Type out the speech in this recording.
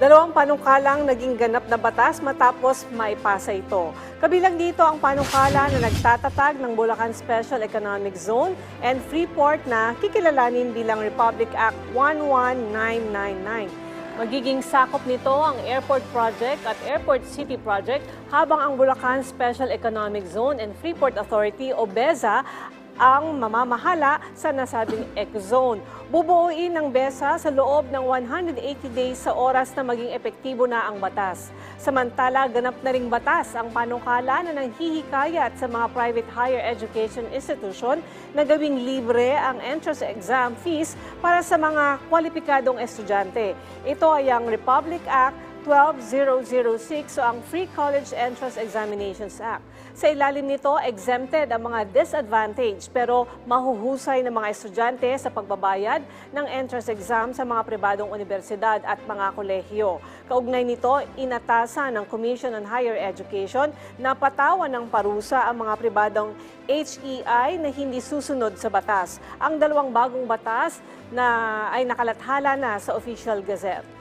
Dalawang panukalang naging ganap na batas matapos maipasa ito. Kabilang dito ang panukala na nagtatatag ng Bulacan Special Economic Zone and Freeport na kikilalanin bilang Republic Act 11999. Magiging sakop nito ang Airport Project at Airport City Project habang ang Bulacan Special Economic Zone and Freeport Authority o BEZA ang mamamahala sa nasabing eco-zone. Bubuuin ng BESA sa loob ng 180 days sa oras na maging epektibo na ang batas. Samantala, ganap na ring batas ang panukala na nanghihikayat sa mga private higher education institution na gawing libre ang entrance exam fees para sa mga kwalipikadong estudyante. Ito ay ang Republic Act 12006 o ang Free College Entrance Examinations Act. Sa ilalim nito, exempted ang mga disadvantaged pero mahuhusay ng mga estudyante sa pagbabayad ng entrance exam sa mga pribadong universidad at mga kolehiyo. Kaugnay nito, inatasan ng Commission on Higher Education na patawan ng parusa ang mga pribadong HEI na hindi susunod sa batas. Ang dalawang bagong batas na ay nakalathala na sa Official Gazette.